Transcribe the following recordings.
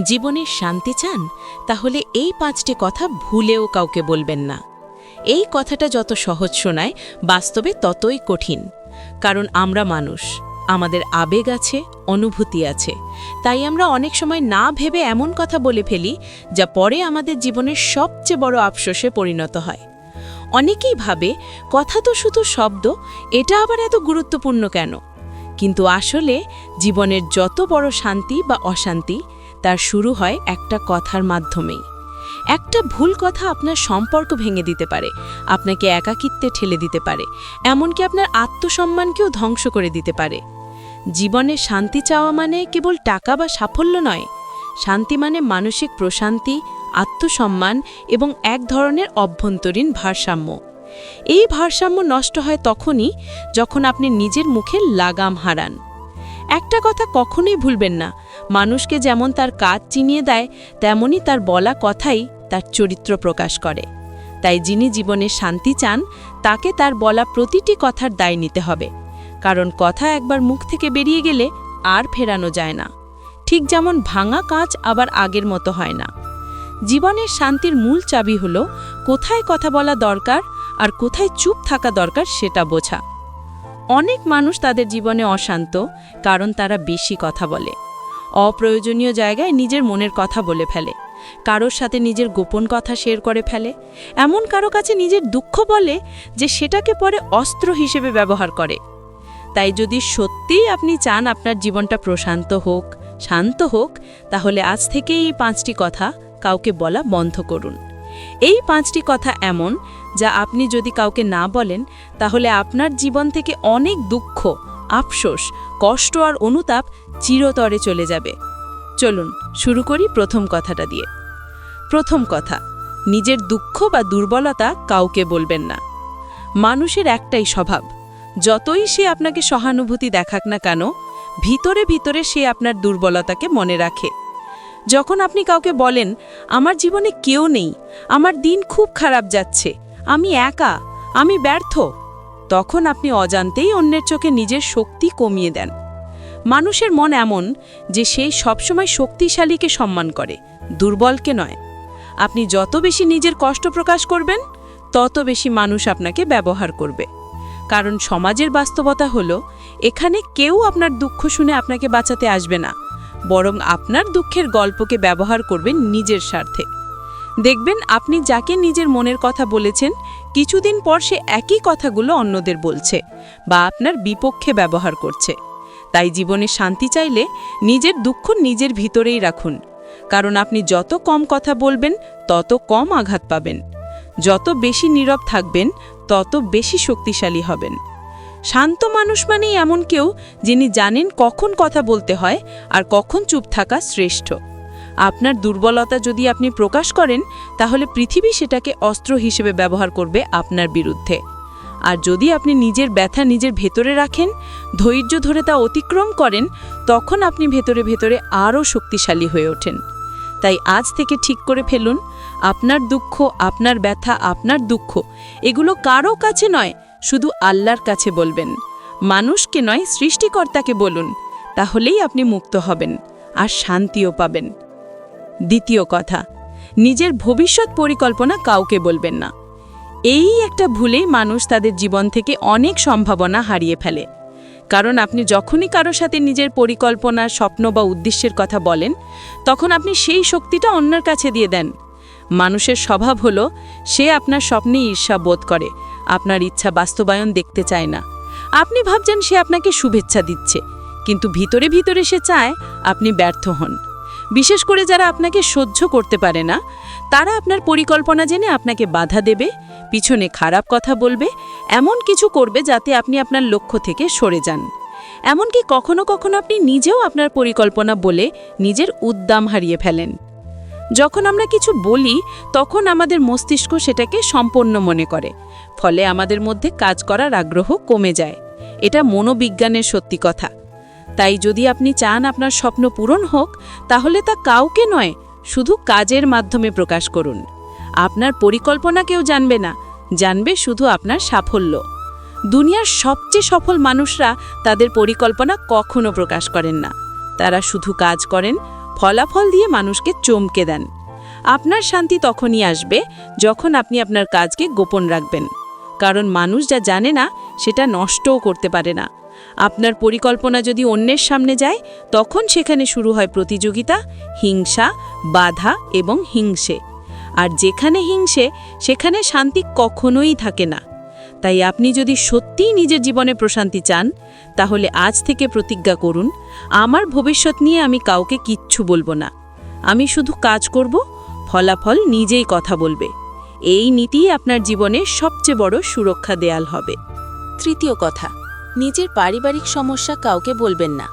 জীবনের শান্তি চান, তাহলে এই পাঁচটি কথা ভুলেও কাউকে বলবেন না। এই কথাটা যত সহজ শোনায়, বাস্তবে ততই কঠিন। কারণ আমরা মানুষ, আমাদের আবেগ আছে, অনুভূতি আছে। তাই আমরা অনেক সময় না ভেবে এমন কথা বলে ফেলি, যা পরে আমাদের জীবনের সবচেয়ে বড় আফসোসে পরিণত হয়। অনেকেই ভাবে, কথা তো শুধু শব্দ, এটা আবার এত গুরুত্বপূর্ণ কেন? কিন্তু আসলে জীবনের যত বড় শান্তি বা অশান্তি তার শুরু হয় একটা কথার মাধ্যমেই। একটা ভুল কথা আপনার সম্পর্ক ভেঙে দিতে পারে, আপনাকে একাকিত্বে ঠেলে দিতে পারে, এমনকি আপনার আত্মসম্মানকেও ধ্বংস করে দিতে পারে। জীবনে শান্তি চাওয়া মানে কেবল টাকা বা সাফল্য নয়। শান্তি মানে মানসিক প্রশান্তি, আত্মসম্মান এবং এক ধরনের অভ্যন্তরীণ ভারসাম্য। এই ভারসাম্য নষ্ট হয় তখনই যখন আপনি নিজের মুখে লাগাম হারান। একটা কথা কখনোই ভুলবেন না। মানুষকে যেমন তার কাজ চিনিয়ে দেয় তেমনই তার বলা কথাই তার চরিত্র প্রকাশ করে। তাই যিনি জীবনে শান্তি চান, তাকে তার বলা প্রতিটি কথার দায় নিতে হবে। কারণ কথা একবার মুখ থেকে বেরিয়ে গেলে আর ফেরানো যায় না। ঠিক যেমন ভাঙা কাঁচ আবার আগের মতো হয় না। জীবনের শান্তির মূল চাবি হল, কোথায় কথা বলা দরকার আর কোথায় চুপ থাকা দরকার সেটা বোঝা। অনেক মানুষ তাদের জীবনে অশান্ত, কারণ তারা বেশি কথা বলে। অপ্রয়োজনীয় জায়গায় নিজের মনের কথা বলে ফেলে। কারোর সাথে নিজের গোপন কথা শেয়ার করে ফেলে। এমন কারও কাছে নিজের দুঃখ বলে যে সেটাকে পরে অস্ত্র হিসেবে ব্যবহার করে। তাই যদি সত্যিই আপনি চান আপনার জীবনটা প্রশান্ত হোক, শান্ত হোক, তাহলে আজ থেকে এই পাঁচটি কথা কাউকে বলা বন্ধ করুন। এই পাঁচটি কথা এমন যা আপনি যদি কাউকে না বলেন, তাহলে আপনার জীবন থেকে অনেক দুঃখ, আফসোস, কষ্ট আর অনুতাপ চিরতরে চলে যাবে। চলুন, শুরু করি প্রথম কথাটা দিয়ে। প্রথম কথা, নিজের দুঃখ বা দুর্বলতা কাউকে বলবেন না। মানুষের একটাই স্বভাব, যতই সে আপনাকে সহানুভূতি দেখাক না কেন, ভিতরে ভিতরে সে আপনার দুর্বলতাকে মনে রাখে। যখন আপনি কাউকে বলেন, আমার জীবনে কেউ নেই, আমার দিন খুব খারাপ যাচ্ছে আমি একা, আমি ব্যর্থ। তখন আপনি অজান্তেই অন্যের চোখে নিজের শক্তি কমিয়ে দেন। মানুষের মন এমন যে সেই সবসময় শক্তিশালীকে সম্মান করে, দুর্বলকে নয়। আপনি যত বেশি নিজের কষ্ট প্রকাশ করবেন, তত বেশি মানুষ আপনাকে ব্যবহার করবে। কারণ সমাজের বাস্তবতা হলো, এখানে কেউ আপনার দুঃখ শুনে আপনাকে বাঁচাতে আসবে না, বরং আপনার দুঃখের গল্পকে ব্যবহার করবেন নিজের স্বার্থে। দেখবেন আপনি যাকে নিজের মনের কথা বলেছেন, কিছুদিন পর সে একই কথাগুলো অন্যদের বলছে বা আপনার বিপক্ষে ব্যবহার করছে। তাই জীবনে শান্তি চাইলে নিজের দুঃখ নিজের ভিতরেই রাখুন। কারণ আপনি যত কম কথা বলবেন, তত কম আঘাত পাবেন। যত বেশি নীরব থাকবেন, তত বেশি শক্তিশালী হবেন। শান্ত মানুষ মানেই এমন কেউ যিনি জানেন কখন কথা বলতে হয় আর কখন চুপ থাকা শ্রেষ্ঠ। আপনার দুর্বলতা যদি আপনি প্রকাশ করেন, তাহলে পৃথিবী সেটাকে অস্ত্র হিসেবে ব্যবহার করবে আপনার বিরুদ্ধে। আর যদি আপনি নিজের ব্যথা নিজের ভেতরে রাখেন, ধৈর্য ধরে তা অতিক্রম করেন, তখন আপনি ভেতরে ভেতরে আরও শক্তিশালী হয়ে ওঠেন। তাই আজ থেকে ঠিক করে ফেলুন, আপনার দুঃখ, আপনার ব্যথা, আপনার দুঃখ, এগুলো কারও কাছে নয়, শুধু আল্লাহর কাছে বলবেন। মানুষকে নয়, সৃষ্টিকর্তাকে বলুন, তাহলেই আপনি মুক্ত হবেন, আর শান্তিও পাবেন। দ্বিতীয় কথা, নিজের ভবিষ্যৎ পরিকল্পনা কাউকে বলবেন না। এই একটা ভুলেই মানুষ তাদের জীবন থেকে অনেক সম্ভাবনা হারিয়ে ফেলে। কারণ আপনি যখনই কারও সাথে নিজের পরিকল্পনা, স্বপ্ন বা উদ্দেশ্যের কথা বলেন, তখন আপনি সেই শক্তিটা অন্যের কাছে দিয়ে দেন। মানুষের স্বভাব হলো, সে আপনার স্বপ্নে ঈর্ষা বোধ করে, আপনার ইচ্ছা বাস্তবায়ন দেখতে চায় না। আপনি ভাবছেন সে আপনাকে শুভেচ্ছা দিচ্ছে, কিন্তু ভিতরে ভিতরে সে চায় আপনি ব্যর্থ হন। বিশেষ করে যারা আপনাকে সহ্য করতে পারে না, তারা আপনার পরিকল্পনা জেনে আপনাকে বাধা দেবে, পিছনে খারাপ কথা বলবে, এমন কিছু করবে যাতে আপনি আপনার লক্ষ্য থেকে সরে যান। এমনকি কখনো কখনো আপনি নিজেও আপনার পরিকল্পনা বলে নিজের উদ্দাম হারিয়ে ফেলেন। যখন আমরা কিছু বলি, তখন আমাদের মস্তিষ্ক সেটাকে সম্পন্ন মনে করে, ফলে আমাদের মধ্যে কাজ করার আগ্রহ কমে যায়। এটা মনোবিজ্ঞানের সত্যি কথা। তাই যদি আপনি চান আপনার স্বপ্ন পূরণ হোক, তাহলে তা কাউকে নয়, শুধু কাজের মাধ্যমে প্রকাশ করুন। আপনার পরিকল্পনা কেউ জানবে না, জানবে শুধু আপনার সাফল্য। দুনিয়ার সবচেয়ে সফল মানুষরা তাদের পরিকল্পনা কখনো প্রকাশ করেন না। তারা শুধু কাজ করেন, ফলাফল দিয়ে মানুষকে চমকে দেন। আপনার শান্তি তখনই আসবে যখন আপনি আপনার কাজকে গোপন রাখবেন। কারণ মানুষ যা জানে না, সেটা নষ্টও করতে পারে না। আপনার পরিকল্পনা যদি অন্যের সামনে যায়, তখন সেখানে শুরু হয় প্রতিযোগিতা, হিংসা, বাধা এবং হিংসে। আর যেখানে হিংসে, সেখানে শান্তি কখনোই থাকে না। তাই আপনি যদি সত্যিই নিজের জীবনে প্রশান্তি চান, তাহলে আজ থেকে প্রতিজ্ঞা করুন, আমার ভবিষ্যৎ নিয়ে আমি কাউকে কিচ্ছু বলব না। আমি শুধু কাজ করব, ফলাফল নিজেই কথা বলবে। এই নীতিই আপনার জীবনে সবচেয়ে বড় সুরক্ষা দেয়াল হবে। তৃতীয় কথা নিজের পারিবারিক সমস্যা কাউকে বলবেন না।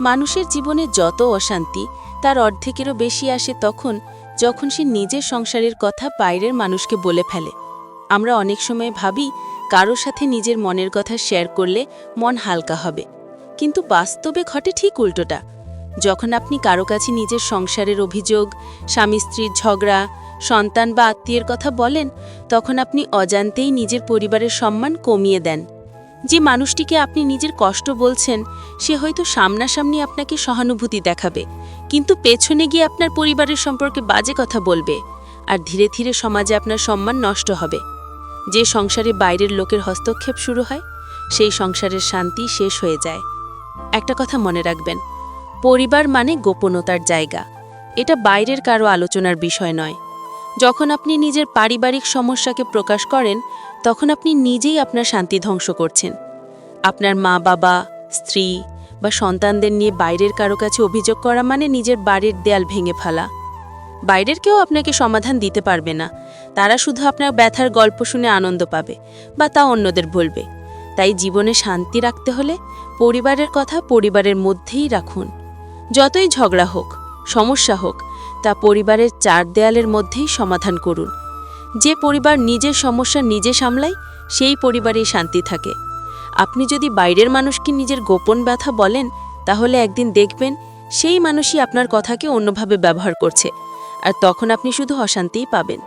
মানুষের জীবনে যত অশান্তি, তার অর্ধেকেরও বেশি আসে তখন যখন সে নিজের সংসারের কথা বাইরের মানুষকে বলে ফেলে। আমরা অনেক সময় ভাবি, কারও সাথে নিজের মনের কথা শেয়ার করলে মন হালকা হবে। কিন্তু বাস্তবে ঘটে ঠিক উল্টোটা। যখন আপনি কারও কাছে নিজের সংসারের অভিযোগ, স্বামী স্ত্রীর ঝগড়া, সন্তান বা আত্মীয়ের কথা বলেন, তখন আপনি অজান্তেই নিজের পরিবারের সম্মান কমিয়ে দেন। যে মানুষটিকে আপনি নিজের কষ্ট বলছেন, সে হয়তো সামনাসামনি আপনাকে সহানুভূতি দেখাবে। কিন্তু পেছনে গিয়ে আপনার পরিবারের সম্পর্কে বাজে কথা বলবে আর ধীরে ধীরে সমাজে আপনার সম্মান নষ্ট হবে। যে সংসারে বাইরের লোকের হস্তক্ষেপ শুরু হয়, সেই সংসারের শান্তি শেষ হয়ে যায়। একটা কথা মনে রাখবেন, পরিবার মানে গোপনতার জায়গা। এটা বাইরের কারও আলোচনার বিষয় নয়। যখন আপনি নিজের পারিবারিক সমস্যাকে প্রকাশ করেন তখন আপনি নিজেই আপনার শান্তি ধ্বংস করছেন। আপনার মা, বাবা, স্ত্রী বা সন্তানদের নিয়ে বাইরের কারও কাছে অভিযোগ করা মানে নিজের বাড়ির দেয়াল ভেঙে ফেলা। বাইরের কেউ আপনাকে সমাধান দিতে পারবে না। তারা শুধু আপনার ব্যথার গল্প শুনে আনন্দ পাবে বা তা অন্যদের বলবে। তাই জীবনে শান্তি রাখতে হলে পরিবারের কথা পরিবারের মধ্যেই রাখুন। যতই ঝগড়া হোক, সমস্যা হোক, তা পরিবারের চার দেয়ালের মধ্যেই সমাধান করুন। যে পরিবার নিজের সমস্যা নিজে সামলায়, সেই পরিবারেই শান্তি থাকে। আপনি যদি বাইরের মানুষকে নিজের গোপন ব্যথা বলেন, তাহলে একদিন দেখবেন সেই মানুষই আপনার কথাকে অন্যভাবে ব্যবহার করছে, আর তখন আপনি শুধু অশান্তিই পাবেন।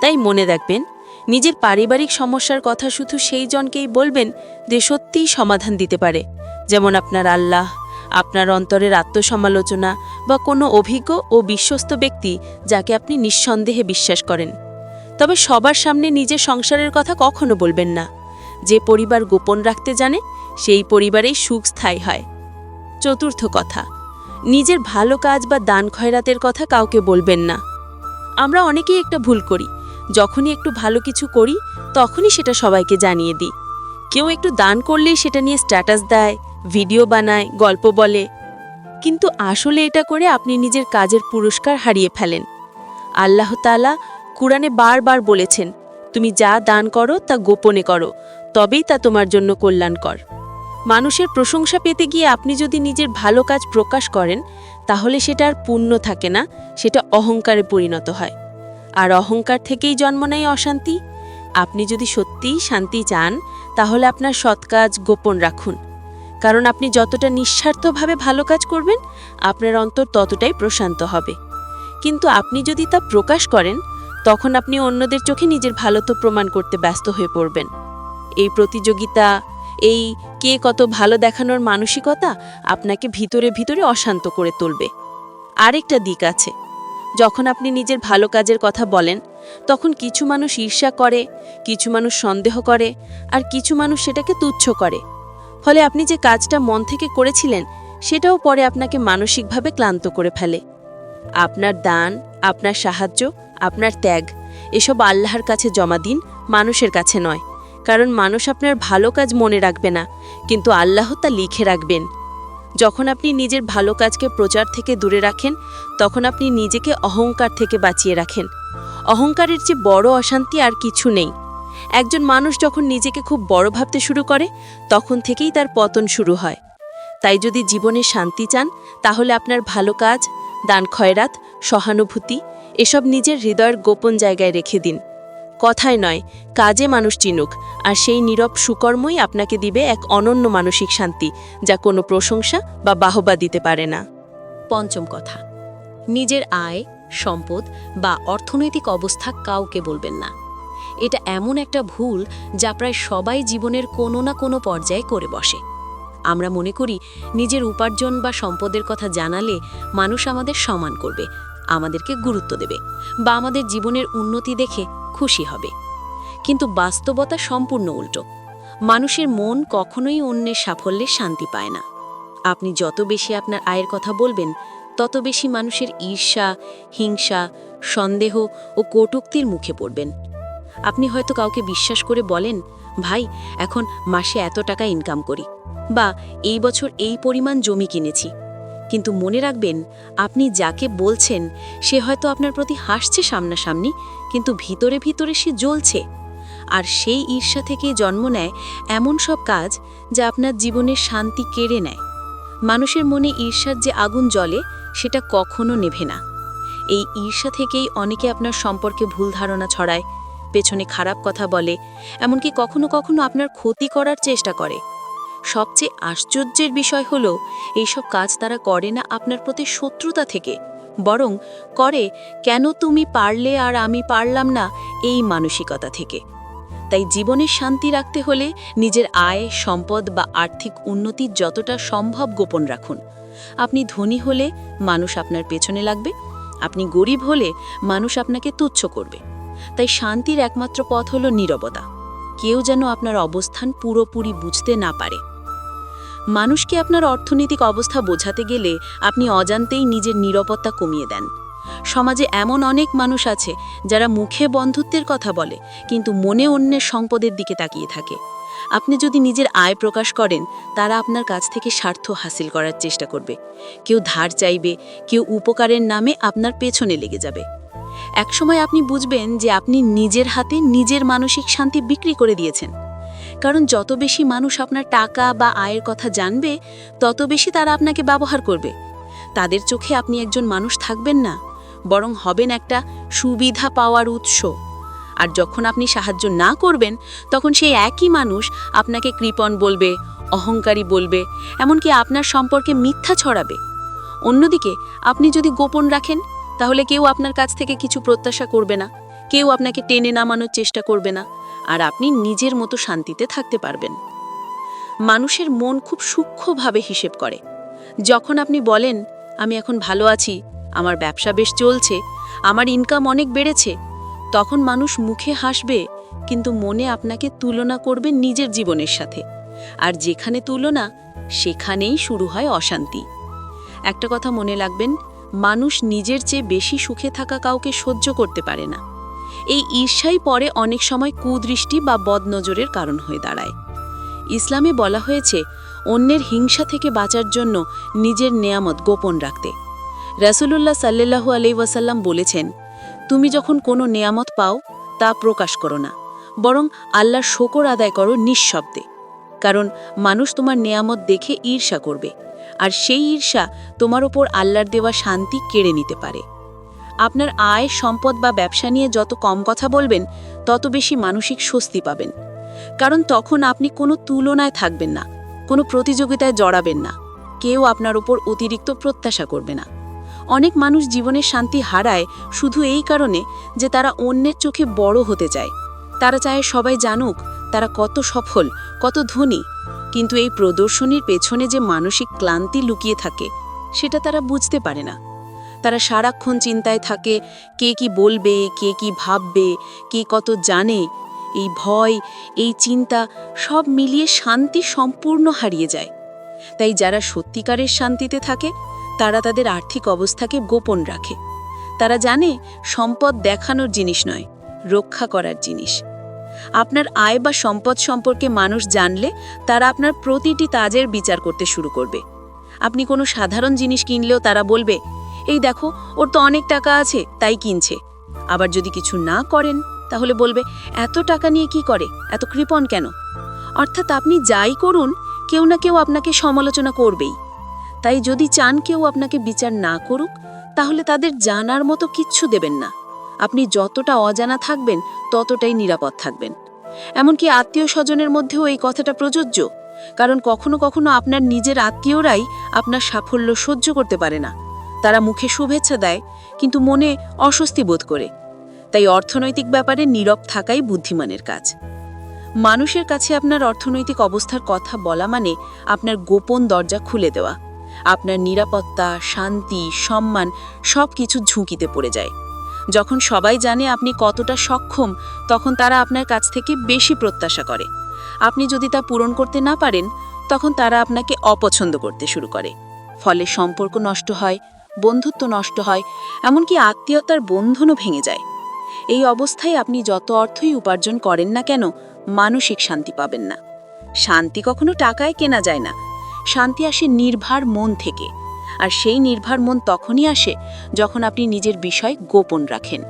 তাই মনে রাখবেন, নিজের পারিবারিক সমস্যার কথা শুধু সেই জনকেই বলবেন যে সত্যিই সমাধান দিতে পারে। যেমন আপনার আল্লাহ, আপনার অন্তরের আত্মসমালোচনা বা কোনো অভিজ্ঞ ও বিশ্বস্ত ব্যক্তি যাকে আপনি নিঃসন্দেহে বিশ্বাস করেন। তবে সবার সামনে নিজের সংসারের কথা কখনো বলবেন না। যে পরিবার গোপন রাখতে জানে, সেই পরিবারেই সুখ স্থায়ী হয়। চতুর্থ কথা, নিজের ভালো কাজ বা দান খয়রাতের কথা কাউকে বলবেন না। আমরা অনেকেই একটা ভুল করি, যখনই একটু ভালো কিছু করি, তখনই সেটা সবাইকে জানিয়ে দিই। কেউ একটু দান করলেই সেটা নিয়ে স্ট্যাটাস দেয়, ভিডিও বানায়, গল্প বলে। কিন্তু আসলে এটা করে আপনি নিজের কাজের পুরস্কার হারিয়ে ফেলেন। আল্লাহ তাআলা কুরআনে বারবার বলেছেন, তুমি যা দান করো, তা গোপনে করো, তবেই তা তোমার জন্য কল্যাণকর। মানুষের প্রশংসা পেতে গিয়ে আপনি যদি নিজের ভালো কাজ প্রকাশ করেন, তাহলে সেটা আর পুণ্য থাকে না, সেটা অহংকারে পরিণত হয়। আর অহংকার থেকেই জন্ম নেয় অশান্তি। আপনি যদি সত্যিই শান্তি চান, তাহলে আপনার সৎ কাজ গোপন রাখুন। কারণ আপনি যতটা নিঃস্বার্থভাবে ভালো কাজ করবেন, আপনার অন্তর ততটাই প্রশান্ত হবে। কিন্তু আপনি যদি তা প্রকাশ করেন তখন আপনি অন্যদের চোখে নিজের ভালো তো প্রমাণ করতে ব্যস্ত হয়ে পড়বেন। এই প্রতিযোগিতা, এই কে কত ভালো দেখানোর মানসিকতা আপনাকে ভিতরে ভিতরে অশান্ত করে তুলবে। আরেকটা দিক আছে, যখন আপনি নিজের ভালো কাজের কথা বলেন, তখন কিছু মানুষ ঈর্ষা করে, কিছু মানুষ সন্দেহ করে, আর কিছু মানুষ সেটাকে তুচ্ছ করে। ফলে আপনি যে কাজটা মন থেকে করেছিলেন, সেটাও পরে আপনাকে মানসিকভাবে ক্লান্ত করে ফেলে। আপনার দান, আপনার সাহায্য আপনার ত্যাগ। এসব আল্লাহর কাছে জমা দিন, মানুষের কাছে নয়। কারণ মানুষ আপনার ভালো কাজ মনে রাখবে না, কিন্তু আল্লাহ তা লিখে রাখবেন। যখন আপনি নিজের ভালো কাজকে প্রচার থেকে দূরে রাখেন, তখন আপনি নিজেকে অহংকার থেকে বাঁচিয়ে রাখেন। অহংকারের যে বড় অশান্তি আর কিছু নেই। একজন মানুষ যখন নিজেকে খুব বড় ভাবতে শুরু করে, তখন থেকেই তার পতন শুরু হয়। তাই যদি জীবনে শান্তি চান, তাহলে আপনার ভালো কাজ, দান খয়রাত, সহানুভূতি এসব নিজের হৃদয়ের গোপন জায়গায় রেখে দিন। কথায় নয়, কাজে মানুষ চিনুক, আর সেই নীরব সুকর্মই আপনাকে দিবে এক অনন্য মানসিক শান্তি, যা কোনো প্রশংসা বা বাহবা দিতে পারে না। পঞ্চম কথা, নিজের আয়, সম্পদ বা অর্থনৈতিক অবস্থা কাউকে বলবেন না। এটা এমন একটা ভুল যা প্রায় সবাই জীবনের কোনো না কোনো পর্যায়ে করে বসে। আমরা মনে করি, নিজের উপার্জন বা সম্পদের কথা জানালে মানুষ আমাদের সম্মান করবে আমাদেরকে গুরুত্ব দেবে বা আমাদের জীবনের উন্নতি দেখে খুশি হবে। কিন্তু বাস্তবতা সম্পূর্ণ উল্টো। মানুষের মন কখনোই অন্যের সাফল্যে শান্তি পায় না। আপনি যত বেশি আপনার আয়ের কথা বলবেন, তত বেশি মানুষের ঈর্ষা, হিংসা, সন্দেহ ও কটুক্তির মুখে পড়বেন। আপনি হয়তো কাউকে বিশ্বাস করে বলেন, ভাই, এখন মাসে এত টাকা ইনকাম করি বা এই বছর এই পরিমাণ জমি কিনেছি। কিন্তু মনে রাখবেন, আপনি যাকে বলছেন, সে হয়তো আপনার প্রতি হাসছে সামনাসামনি, কিন্তু ভিতরে ভিতরে সে জ্বলছে। আর সেই ঈর্ষা থেকে জন্ম নেয় এমন সব কাজ যা আপনার জীবনের শান্তি কেড়ে নেয়। মানুষের মনে ঈর্ষার যে আগুন জ্বলে, সেটা কখনো নেভে না। এই ঈর্ষা থেকেই অনেকে আপনার সম্পর্কে ভুল ধারণা ছড়ায়, পেছনে খারাপ কথা বলে, এমনকি কখনো কখনো আপনার ক্ষতি করার চেষ্টা করে। সবচেয়ে আশ্চর্যের বিষয় হল, এইসব কাজ তারা করে না আপনার প্রতি শত্রুতা থেকে। বরং করে, কেন তুমি পারলে আর আমি পারলাম না এই মানসিকতা থেকে। তাই জীবনের শান্তি রাখতে হলে নিজের আয়, সম্পদ বা আর্থিক উন্নতি যতটা সম্ভব গোপন রাখুন। আপনি ধনী হলে মানুষ আপনার পেছনে লাগবে, আপনি গরিব হলে মানুষ আপনাকে তুচ্ছ করবে। তাই শান্তির একমাত্র পথ হল নীরবতা। কেউ যেন আপনার অবস্থান পুরোপুরি বুঝতে না পারে। মানুষকে আপনার অর্থনৈতিক অবস্থা বোঝাতে গেলে আপনি অজান্তেই নিজের নিরাপত্তা কমিয়ে দেন? সমাজে এমন অনেক মানুষ আছে যারা মুখে বন্ধুত্বের কথা বলে, কিন্তু মনে অন্যের সম্পদের দিকে তাকিয়ে থাকে। আপনি যদি নিজের আয় প্রকাশ করেন, তারা আপনার কাছ থেকে স্বার্থ হাসিল করার চেষ্টা করবে। কেউ ধার চাইবে, কেউ উপকারের নামে আপনার পেছনে লেগে যাবে। একসময় আপনি বুঝবেন যে আপনি নিজের হাতে নিজের মানসিক শান্তি বিক্রি করে দিয়েছেন। কারণ যত বেশি মানুষ আপনার টাকা বা আয়ের কথা জানবে, তত বেশি তারা আপনাকে ব্যবহার করবে। তাদের চোখে আপনি একজন মানুষ থাকবেন না, বরং হবেন একটা সুবিধা পাওয়ার উৎস। আর যখন আপনি সাহায্য না করবেন, তখন সেই একই মানুষ আপনাকে কৃপণ বলবে, অহংকারী বলবে, এমনকি আপনার সম্পর্কে মিথ্যা ছড়াবে। অন্যদিকে, আপনি যদি গোপন রাখেন, তাহলে কেউ আপনার কাছ থেকে কিছু প্রত্যাশা করবে না, কেউ আপনাকে টেনে নামানোর চেষ্টা করবে না। আর আপনি নিজের মতো শান্তিতে থাকতে পারবেন। মানুষের মন খুব সূক্ষ্মভাবে হিসেব করে। যখন আপনি বলেন, আমি এখন ভালো আছি, আমার ব্যবসা বেশ চলছে, আমার ইনকাম অনেক বেড়েছে, তখন মানুষ মুখে হাসবে, কিন্তু মনে আপনাকে তুলনা করবে নিজের জীবনের সাথে। আর যেখানে তুলনা, সেখানেই শুরু হয় অশান্তি। একটা কথা মনে রাখবেন, মানুষ নিজের চেয়ে বেশি সুখে থাকা কাউকে সহ্য করতে পারে না। এই ঈর্ষাই পরে অনেক সময় কুদৃষ্টি বা বদনজরের কারণ হয়ে দাঁড়ায়। ইসলামে বলা হয়েছে, অন্যের হিংসা থেকে বাঁচার জন্য নিজের নেয়ামত গোপন রাখতে। রাসূলুল্লাহ সাল্লাল্লাহু আলাইহি ওয়াসাল্লাম বলেছেন, তুমি যখন কোনো নেয়ামত পাও, তা প্রকাশ করো না, বরং আল্লাহর শকর আদায় করো নিঃশব্দে। কারণ মানুষ তোমার নেয়ামত দেখে ঈর্ষা করবে, আর সেই ঈর্ষা তোমার ওপর আল্লাহর দেওয়া শান্তি কেড়ে নিতে পারে। আপনার আয়, সম্পদ বা ব্যবসা নিয়ে যত কম কথা বলবেন, তত বেশি মানসিক স্বস্তি পাবেন। কারণ তখন আপনি কোনো তুলনায় থাকবেন না, কোনো প্রতিযোগিতায় জড়াবেন না। কেউ আপনার ওপর অতিরিক্ত প্রত্যাশা করবে না। অনেক মানুষ জীবনের শান্তি হারায় শুধু এই কারণে যে তারা অন্যের চোখে বড় হতে চায়। তারা চায় সবাই জানুক, তারা কত সফল, কত ধনী। কিন্তু এই প্রদর্শনীর পেছনে যে মানসিক ক্লান্তি লুকিয়ে থাকে, সেটা তারা বুঝতে পারে না। তারা সারাক্ষণ চিন্তায় থাকে, কে কি বলবে, কে কি ভাববে, কে কত জানে। এই ভয়, এই চিন্তা সব মিলিয়ে শান্তি সম্পূর্ণ হারিয়ে যায়। তাই যারা সত্যিকারের শান্তিতে থাকে, তারা তাদের আর্থিক অবস্থাকে গোপন রাখে। তারা জানে সম্পদ দেখানোর জিনিস নয়, রক্ষা করার জিনিস। আপনার আয় বা সম্পদ সম্পর্কে মানুষ জানলে তারা আপনার প্রতিটি তাজের বিচার করতে শুরু করবে। আপনি কোনো সাধারণ জিনিস কিনলেও তারা বলবে এই দেখো, ওর তো অনেক টাকা আছে, তাই কিনছে। আবার যদি কিছু না করেন, তাহলে বলবে, এত টাকা নিয়ে কি করে? এত কৃপণ কেন? অর্থাৎ আপনি যাই করুন, কেউ না কেউ আপনাকে সমালোচনা করবেই। তাই যদি চান কেউ আপনাকে বিচার না করুক, তাহলে তাদের জানার মতো কিচ্ছু দেবেন না। আপনি যতটা অজানা থাকবেন, ততটাই নিরাপদ থাকবেন। এমনকি আত্মীয় স্বজনের মধ্যেও এই কথাটা প্রযোজ্য। কারণ কখনো কখনো আপনার নিজের আত্মীয়রাই আপনার সাফল্য সহ্য করতে পারে না। তারা মুখে শুভেচ্ছা দেয়, কিন্তু মনে অস্বস্তি বোধ করে। তাই অর্থনৈতিক ব্যাপারে নীরব থাকাই বুদ্ধিমানের কাজ। মানুষের কাছে আপনার অর্থনৈতিক অবস্থার কথা বলা মানে আপনার গোপন দরজা খুলে দেওয়া। আপনার নিরাপত্তা, শান্তি, সম্মান সব কিছু ঝুঁকিতে পড়ে যায়। যখন সবাই জানে আপনি কতটা সক্ষম, তখন তারা আপনার কাছ থেকে বেশি প্রত্যাশা করে। আপনি যদি তা পূরণ করতে না পারেন, তখন তারা আপনাকে অপছন্দ করতে শুরু করে। ফলে সম্পর্ক নষ্ট হয় বন্ধুত্ব নষ্ট হয়, এমনকি আত্মীয়তার বন্ধনও ভেঙে যায়। এই অবস্থায় আপনি যত অর্থই উপার্জন করেন না কেন, মানসিক শান্তি পাবেন না। শান্তি কখনো টাকায় কেনা যায় না। শান্তি আসে নির্ভার মন থেকে। আর সেই নির্ভার মন তখনই আসে যখন আপনি নিজের বিষয় গোপন রাখেন।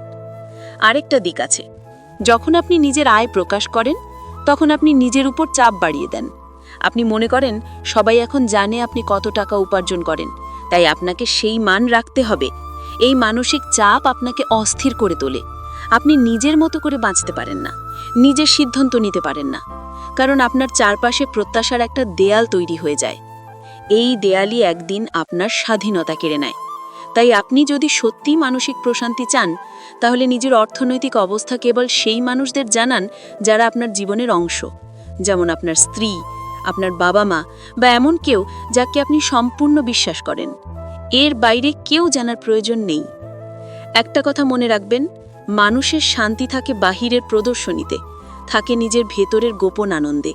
আরেকটা দিক আছে। যখন আপনি নিজের আয় প্রকাশ করেন, তখন আপনি নিজের উপর চাপ বাড়িয়ে দেন। আপনি মনে করেন, সবাই এখন জানে আপনি কত টাকা উপার্জন করেন। তাই আপনাকে সেই মান রাখতে হবে। এই মানসিক চাপ আপনাকে অস্থির করে তোলে। আপনি নিজের মতো করে বাঁচতে পারেন না। নিজের সিদ্ধান্ত নিতে পারেন না। কারণ আপনার চারপাশে প্রত্যাশার একটা দেয়াল তৈরি হয়ে যায়। এই দেয়ালই একদিন আপনার স্বাধীনতা কেড়ে নেয়। তাই আপনি যদি সত্যি মানসিক প্রশান্তি চান, তাহলে নিজের অর্থনৈতিক অবস্থা কেবল সেই মানুষদের জানান যারা আপনার জীবনের অংশ। যেমন আপনার স্ত্রী আপনার বাবা মা বা এমন কেউ যাকে আপনি সম্পূর্ণ বিশ্বাস করেন। এর বাইরে কেউ জানার প্রয়োজন নেই। একটা কথা মনে রাখবেন, মানুষের শান্তি থাকে বাহিরের প্রদর্শনীতে, থাকে নিজের ভেতরের গোপন আনন্দে।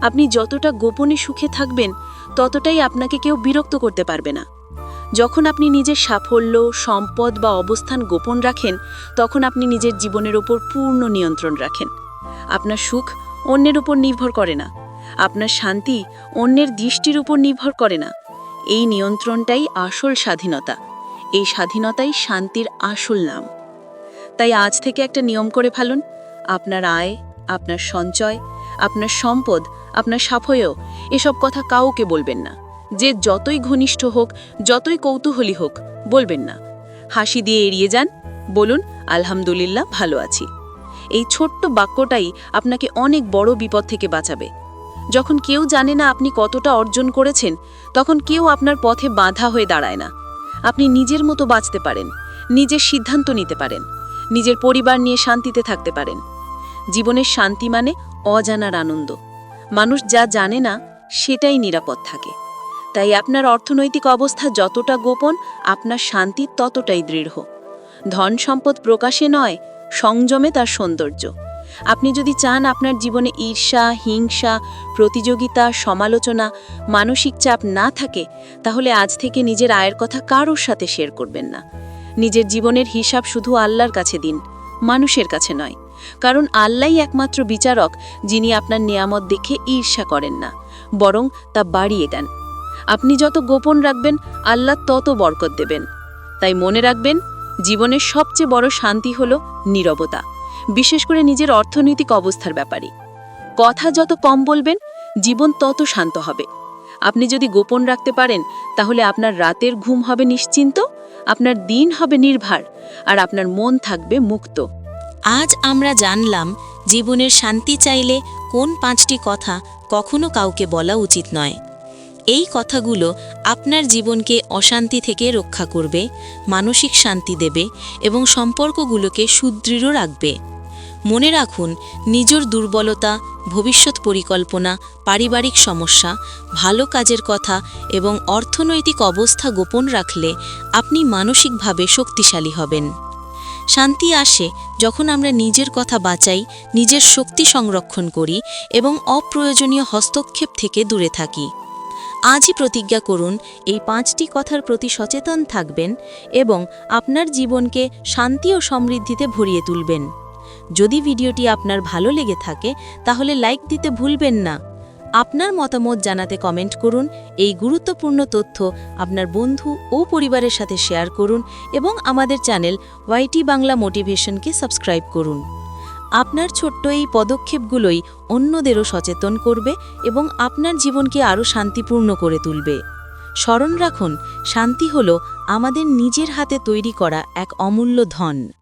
আপনি যতটা গোপনে সুখে থাকবেন, ততটাই আপনাকে কেউ বিরক্ত করতে পারবে না। যখন আপনি নিজের সাফল্য, সম্পদ বা অবস্থান গোপন রাখেন, তখন আপনি নিজের জীবনের ওপর পূর্ণ নিয়ন্ত্রণ রাখেন। আপনার সুখ অন্যের উপর নির্ভর করে না। আপনার শান্তি অন্যের দৃষ্টির উপর নির্ভর করে না। এই নিয়ন্ত্রণটাই আসল স্বাধীনতা। এই স্বাধীনতাই শান্তির আসল নাম। তাই আজ থেকে একটা নিয়ম করে ফেলুন। আপনার আয়, আপনার সঞ্চয়, আপনার সম্পদ, আপনার সাফল্য, এসব কথা কাউকে বলবেন না। যে যতই ঘনিষ্ঠ হোক, যতই কৌতূহলী হোক, বলবেন না। হাসি দিয়ে এড়িয়ে যান। বলুন, আলহামদুলিল্লাহ, ভালো আছি। এই ছোট্ট বাক্যটাই আপনাকে অনেক বড় বিপদ থেকে বাঁচাবে। যখন কেউ জানে না আপনি কতটা অর্জন করেছেন, তখন কেউ আপনার পথে বাধা হয়ে দাঁড়ায় না। আপনি নিজের মতো বাঁচতে পারেন, নিজের সিদ্ধান্ত নিতে পারেন, নিজের পরিবার নিয়ে শান্তিতে থাকতে পারেন। জীবনের শান্তি মানে অজানার আনন্দ। মানুষ যা জানে না, সেটাই নিরাপদ থাকে। তাই আপনার অর্থনৈতিক অবস্থা যতটা গোপন, আপনার শান্তি ততটাই দৃঢ়। ধন সম্পদ প্রকাশে নয়, সংযমে তার সৌন্দর্য। আপনি যদি চান আপনার জীবনে ঈর্ষা, হিংসা, প্রতিযোগিতা, সমালোচনা, মানসিক চাপ না থাকে, তাহলে আজ থেকে নিজের আয়ের কথা কারোর সাথে শেয়ার করবেন না। নিজের জীবনের হিসাব শুধু আল্লাহর কাছে দিন, মানুষের কাছে নয়। কারণ আল্লাহই একমাত্র বিচারক, যিনি আপনার নিয়ামত দেখে ঈর্ষা করেন না, বরং তা বাড়িয়ে দেন। আপনি যত গোপন রাখবেন, আল্লাহ তত বরকত দেবেন। তাই মনে রাখবেন, জীবনের সবচেয়ে বড় শান্তি হল নীরবতা। বিশেষ করে নিজের অর্থনৈতিক অবস্থার ব্যাপারে। কথা যত কম বলবেন, জীবন তত শান্ত হবে। আপনি যদি গোপন রাখতে পারেন, তাহলে আপনার রাতের ঘুম হবে নিশ্চিন্ত, আপনার দিন হবে নির্ভার, আর আপনার মন থাকবে মুক্ত। আজ আমরা জানলাম, জীবনের শান্তি চাইলে কোন পাঁচটি কথা কখনো কাউকে বলা উচিত নয়। এই কথাগুলো আপনার জীবনকে অশান্তি থেকে রক্ষা করবে, মানসিক শান্তি দেবে এবং সম্পর্কগুলোকে সুদৃঢ় রাখবে। মনে রাখুন, নিজের দুর্বলতা, ভবিষ্যৎ পরিকল্পনা, পারিবারিক সমস্যা, ভালো কাজের কথা এবং অর্থনৈতিক অবস্থা গোপন রাখলে আপনি মানসিকভাবে শক্তিশালী হবেন। শান্তি আসে যখন আমরা নিজের কথা বাঁচাই, নিজের শক্তি সংরক্ষণ করি এবং অপ্রয়োজনীয় হস্তক্ষেপ থেকে দূরে থাকি। আজই প্রতিজ্ঞা করুন, এই পাঁচটি কথার প্রতি সচেতন থাকবেন এবং আপনার জীবনকে শান্তি ও সমৃদ্ধিতে ভরিয়ে তুলবেন। যদি ভিডিওটি আপনার ভালো লেগে থাকে, তাহলে লাইক দিতে ভুলবেন না। আপনার মতামত জানাতে কমেন্ট করুন, এই গুরুত্বপূর্ণ তথ্য আপনার বন্ধু ও পরিবারের সাথে শেয়ার করুন এবং আমাদের চ্যানেল ওয়াইটি বাংলা মোটিভেশনকে সাবস্ক্রাইব করুন। আপনার ছোট্ট এই পদক্ষেপগুলোই অন্যদেরও সচেতন করবে এবং আপনার জীবনকে আরও শান্তিপূর্ণ করে তুলবে। স্মরণ রাখুন, শান্তি হল আমাদের নিজের হাতে তৈরি করা এক অমূল্য ধন।